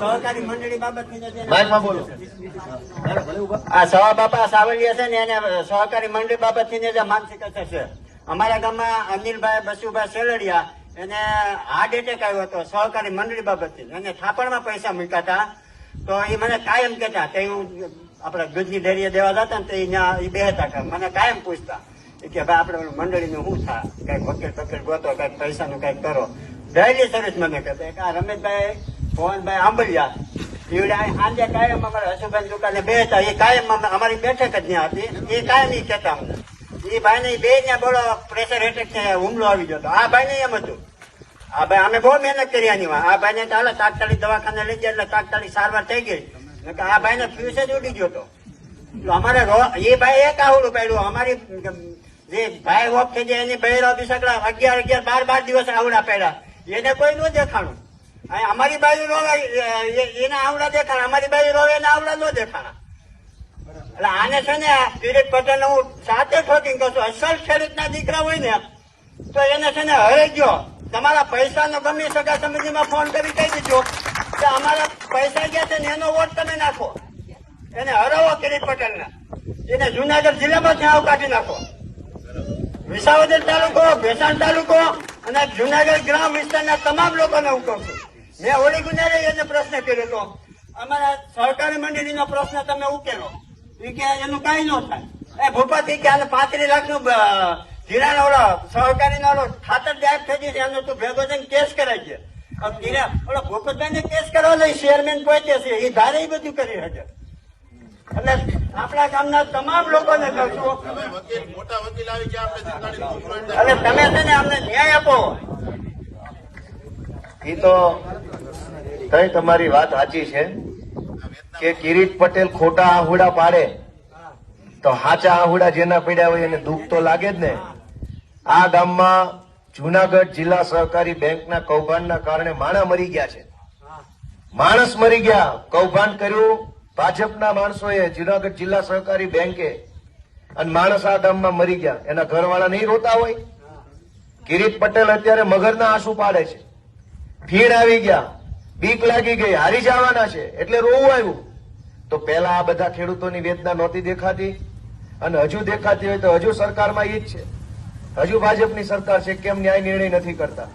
સહકારી મંડળી છે ને માનસિક અસર છે. અમારા ગામમાં અનિલભાઈ બસુભાઈ સેલડિયા એને હાર્ટ એટેક આવ્યો હતો સહકારી મંડળી બાબતથી. અને થાપણમાં પૈસા મૂક્યા હતા. તો એ મને કાયમ કહેતા કે હું આપણે દૂધની ડેરીએ દેવા જતા ને તો એ ન્યા એ બેહતા કે મને કાયમ પૂછતા કે ભાઈ આપણે મંડળી મંડળીનું શું થાય? કંઈક વકીલ વકીલ ગોતો કંઈક પૈસાનું કંઈક કરો. ડેલી સર્વિસ મને કહેતા કે આ રમેશભાઈ પવનભાઈ આંબલિયા. એવડે કાયમ અમારા હસુભાઈ દુકાને બેસતા. એ કાયમ અમે- અમારી બેઠક જ ત્યાં હતી. એ કાયમ એ કહેતા અમને એ ભાઈને બે ને બોલો, પ્રેશર એટેક છે, હુમલો આવી ગયો હતો. આ ભાઈને એમ હતું. આ ભાઈ અમે બહુ મહેનત કરી આની આ ભાઈને ચાલે તાત્કાલિક દવાખાને લઈ ગયા એટલે તાત્કાલિક સારવાર થઈ ગઈ. આ ભાઈ ને ફ્યુઝ જ ઉડી ગયો હતો. તો અમારે એ ભાઈ એક આવડું પડ્યું. અમારી, જે ભાઈ ઓફ થઈ જાય એની બહેરા સગડા અગિયાર અગિયાર, બાર બાર દિવસ આવડા પડ્યા. એને કોઈ ન દેખાણું અમારી બાજુ રોવે એને આવડા દેખાણા અમારી બાજુ રોવે એને આવડા ન દેખાણા એટલે આને છે ને કિરીટ પટેલ હું સાથે ઠોકીને કહું છું, અસલ ખેડૂતના દીકરા હોય ને, તો એને છે ને હરે ગયો. તમારા પૈસાનો ગમી સગા સમિતિમાં ફોન કરી કહી દીધો કે અમારા પૈસા ગયા છે ને એનો વોટ તમે નાખો. એને હરાવો કિરીટ પટેલને. એને જુનાગઢ જિલ્લામાં ત્યાં કાઢી નાખો. વિસાવદર તાલુકો, ભેસાણ તાલુકો અને જુનાગઢ ગ્રામ વિસ્તારના તમામ લોકોને હું કહું છું. મેં હોળી ગુનારે પ્રશ્ન કર્યો હતો અમારા સહકારી મંડળીનો પ્રશ્ન તમે ઉકેલો કે એનું કઈ ન થાય. એ ભૂપત કે આને પાંત્રીસ લાખનું ધિરાણ ઓલો સહકારી ઓલો ખાતર ગાયબ થઈ ગયું એનો તું ભેગો થઈને કેસ કરાય છે ઓલો ભૂપતભાઈ ને કેસ કરવા લઈ ચેરમેન પહોંચે છે એ ધારે બધું કરી શકે. એટલે આપણા ગામના તમામ લોકોને કહું મોટા વકીલ આવી ગયા અને તમે છે ને અમને ન્યાય આપો. એ તો તઈ તમારી વાત સાચી છે કે કિરીટ પટેલ ખોટા આહુડા પાડે તો હાચા આહુડા જેના પડ્યા હોય એને દુઃખ તો લાગે જ ને. આ ગામમાં જુનાગઢ જિલ્લા સહકારી બેંકના કૌભાંડના કારણે માણા મરી ગયા છે. માણસ મરી ગયા. કૌભાંડ કર્યું ભાજપના માણસોએ જુનાગઢ જિલ્લા સહકારી બેંકે અને માણસ આ ગામમાં મરી ગયા. એના ઘરવાળા નહીં રોતા હોય? કિરીટ પટેલ અત્યારે મગરના આંસુ પાડે છે. ભીડ આવી ગયા. બીક લાગી ગઈ. હારી જવાના છે. એટલે રોવું આવ્યું. તો પેલા આ બધા ખેડૂતોની વેદના નહોતી દેખાતી અને હજુ દેખાતી હોય તો હજુ સરકારમાં એ જ છે. હજુ ભાજપની સરકાર છે. કેમ ન્યાય નિર્ણય નથી કરતા?